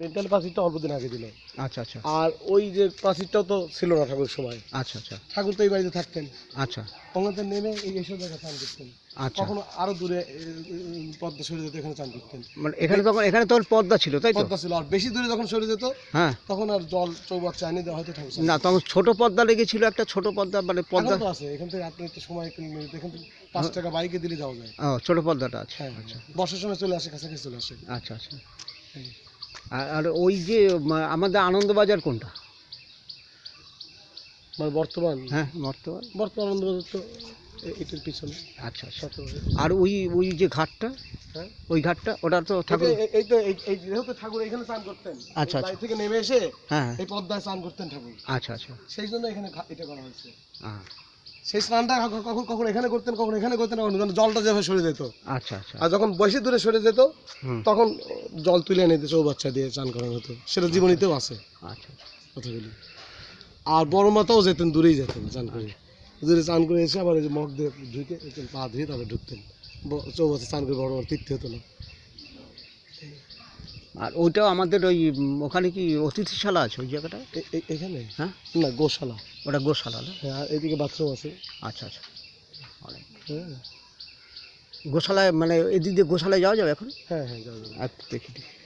Dental প্রাচীরটা অল্প দিন আগে দিল। আচ্ছা আচ্ছা। আর ওই যে প্রাচীরটাও তো ছিল না ঠাকুর সময়। আচ্ছা আচ্ছা। ঠাকুর তো এই বাড়িতে থাকতেন। আচ্ছা। ওখানে নেমে এই এসব জায়গায় চান করতেন। আচ্ছা। কখনো আরও দূরে পদ্মা সরে যেত এখানে চান করতেন। মানে এখানে তখন এখানে তখন পদ্মা ছিল তাই তো? পদ্মা ছিল। আর বেশি দূরে যখন সরে যেত হ্যাঁ। তখন আর জল চৌবাচ্চা এনে দেওয়া হয়তো ঠাকুর না তখন ছোট পদ্মা লেগেছিল একটা ছোট পদ্মা মানে পদ্মা তো আছে। এখান থেকে আপনি একটু সময় একটু নিয়ে- এখান থেকে পাঁচ টাকা বাইকে দিলে যাওয়া যায়। ও ছোট পদ্মাটা আছে। হ্যাঁ। বর্ষার সময় চলে আসে কাছাকাছি চলে আসে। আচ্ছা আচ্ছা। আর ওই যে আমাদের আনন্দবাজার কোনটা? মানে বর্তমান? হ্যাঁ বর্তমান। বর্তমান আনন্দবাজার তো এটার পিছনে। আচ্ছা আচ্ছা। আর ওই ওই যে ঘাটটা? হ্যাঁ। ওই ঘাটটা? ওটা তো ঠাকুর এই- তো এই- যেহেতু ঠাকুর এখানে স্নান করতেন আচ্ছা, আচ্ছা। বাড়ি থেকে নেমে এসে হ্যাঁ হ্যাঁ। এই পদ্মায় স্নান করতেন ঠাকুর। আচ্ছা আচ্ছা। সেই জন্য এখানে এটা করা হয়েছে। হ্যাঁ সেই স্নানটা কখন কখন এখানে করতেন কখন এখানে করতেন কখন জলটা যেভাবে সরে যেত। আচ্ছা আচ্ছা। আর যখন বেশি দূরে সরে যেত তখন জল তুলে এনে দিত চৌবাচ্চা দিয়ে চান করানো হতো। সেটা জীবনীতেও আছে। আচ্ছা আচ্ছা। কথাগুলি। আর বড় মাতাও যেতেন দূরেই যেতেন চান করে। দূরে চান করে এসে আবার মগ দিয়ে ঢুকে পা ধুয়ে তারপরে ঢুকতেন। চৌবাচ্চা চান করে বড় বড় তীর্থ হতো না। আর ওইটাও আমাদের ওই ওখানে কি অতিথিশালা আছে ওই জায়গাটায় এ- এখানে? হ্যাঁ? না গোশালা। ওটা গোশালা না? হ্যাঁ এদিকে বাথরুম আছে। আচ্ছা আচ্ছা। অনেক। হ্যাঁ। গোশালায় মানে এদিক দিয়ে গোশালায় যাওয়া যাবে এখন? হ্যাঁ হ্যাঁ যাওয়া যাবে। আর দেখি দেখি।